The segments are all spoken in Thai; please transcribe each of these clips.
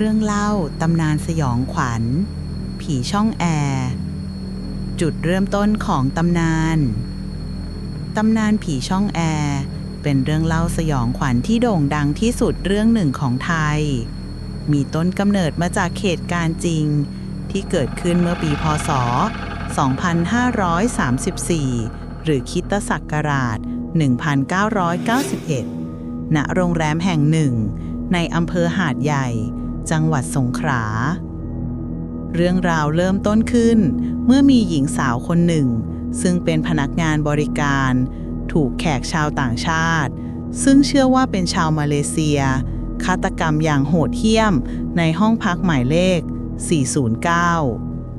เรื่องเล่าตำนานสยองขวัญ ผีช่องแอร์ จุดเริ่มต้นของตำนาน ตำนานผีช่องแอร์เป็นเรื่องเล่าสยองขวัญที่โด่งดังที่สุดเรื่องหนึ่งของไทย มีต้นกำเนิดมาจากเหตุการณ์จริง ที่เกิดขึ้นเมื่อปีพศ 2534 หรือคิตศักราช 1991 ณ โรงแรมแห่งหนึ่ง ในอำเภอหาดใหญ่ จังหวัดสงขลา เรื่องราวเริ่มต้นขึ้น เมื่อมีหญิงสาวคนหนึ่ง ซึ่งเป็นพนักงานบริการ ถูกแขกชาวต่างชาติ ซึ่งเชื่อว่าเป็นชาวมาเลเซียฆาตกรรมอย่างโหดเหี้ยมในห้องพักหมายเลข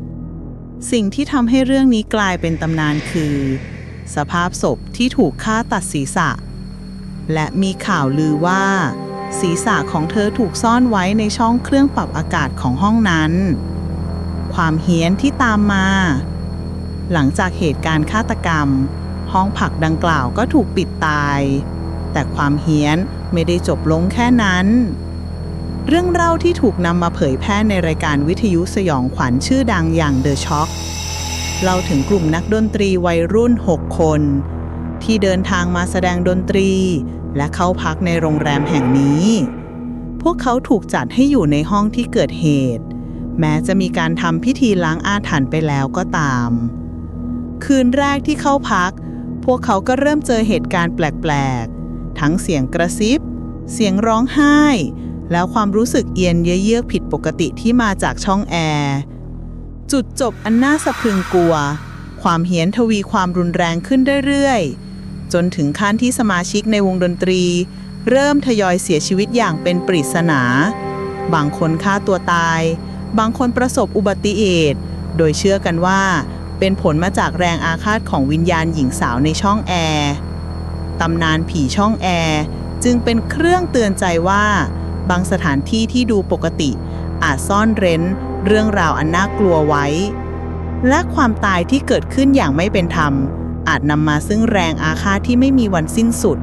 409 สิ่งที่ทำให้เรื่องนี้กลายเป็นตำนานคือ สภาพศพที่ถูกฆ่าตัดศีรษะ และมีข่าวลือว่า ศีรษะของเธอถูกซ่อนไว้ในช่องเครื่องปรับอากาศของห้องนั้น ความเฮี้ยนที่ตามมา หลังจากเหตุการณ์ฆาตกรรม ห้องผักดังกล่าวก็ถูกปิดตาย แต่ความเฮี้ยนไม่ได้จบลงแค่นั้น เรื่องเล่าที่ถูกนำมาเผยแพร่ในรายการวิทยุสยองขวัญชื่อดังอย่าง The Shock เล่าถึงกลุ่มนักดนตรีวัยรุ่น 6 คน ที่เดินทางมาแสดงดนตรี และเข้าพักในโรงแรมแห่งนี้ พวกเขาถูกจัดให้อยู่ในห้องที่เกิดเหตุ แม้จะมีการทำพิธีล้างอาถรรพ์ไปแล้วก็ตาม คืนแรกที่เข้าพัก พวกเขาก็เริ่มเจอเหตุการณ์แปลกๆ ทั้งเสียงกระซิบ เสียงร้องไห้ แล้วความรู้สึกเอียนเยือกผิดปกติที่มาจากช่องแอร์จุดจบอันน่าสะพรึงกลัว ความเฮี้ยนทวีความรุนแรงขึ้นเรื่อยๆ จนถึงขั้นที่สมาชิกในวงดนตรี เริ่มทยอยเสียชีวิตอย่างเป็นปริศนา บางคนฆ่าตัวตาย บางคนประสบอุบัติเหตุ โดยเชื่อกันว่า เป็นผลมาจากแรงอาฆาตของวิญญาณหญิงสาวในช่องแอร์ตำนานผีช่องแอร์จึงเป็นเครื่องเตือนใจว่า บางสถานที่ที่ดูปกติ อาจซ่อนเร้น เรื่องราวอันน่ากลัวไว้ และความตายที่เกิดขึ้นอย่างไม่เป็นธรรม อาจนำมาซึ่งแรงอาฆาตที่ไม่มีวันสิ้นสุด